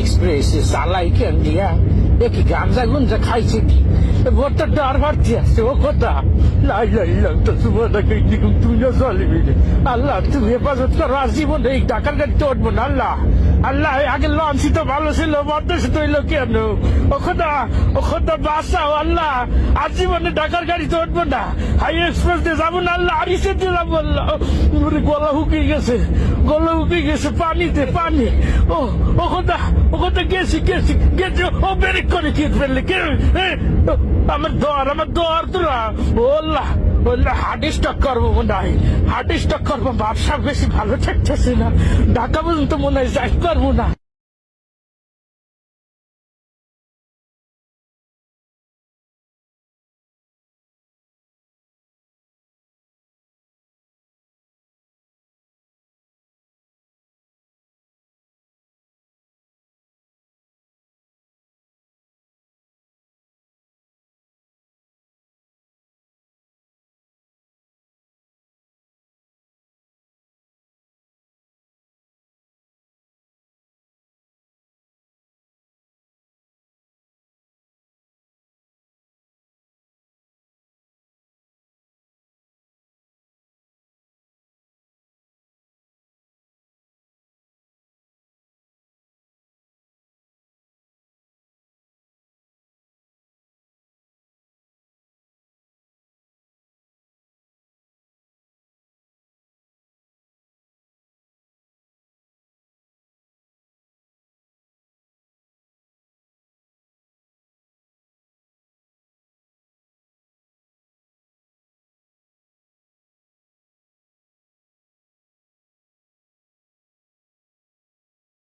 Express চালাই কেন দিয়া এ গামজা গাঞ্জা খাইছে কি? বড়টা ডার মারতে আসছে, ও কথা। লাই লাই লাই, তো তোমার তুই না চলিবি। আল্লাহ, তুমি হেফাজত করো, আর জীবনে এই টাকার গাড়িতে উঠবো না, আল্লাহ। আল্লাহ, আগে লঞ্চই তো ভালো ছিল বদশ তৈল কেন? ও খোদা ও খোদা বাসাও আল্লাহ। আর জীবনে ঢাকার গাড়িতে উঠবো না। হাই এক্সপ্রেস দিয়ে যাব না আল্লাহ আরিসে দিয়ে যাব আল্লাহ। গলা হুকিয়ে গেছে, গলা হুকিয়ে গেছে পানিতে, পানি। ও ও খোদা ও খোদা, গেছি গেছি গেছি। ও ব্রেক করে কি ফেললে কে? আমার দর আমার দর তোরা। ওল্লাহ ওল্লাহ হার্ট স্ট্রক করব মনে হয় হার্ট স্ট্রক করব ব্যবসা বেশি ভালো থাকতেছি না। ঢাকা পর্যন্ত মনে হয় যাই পারব না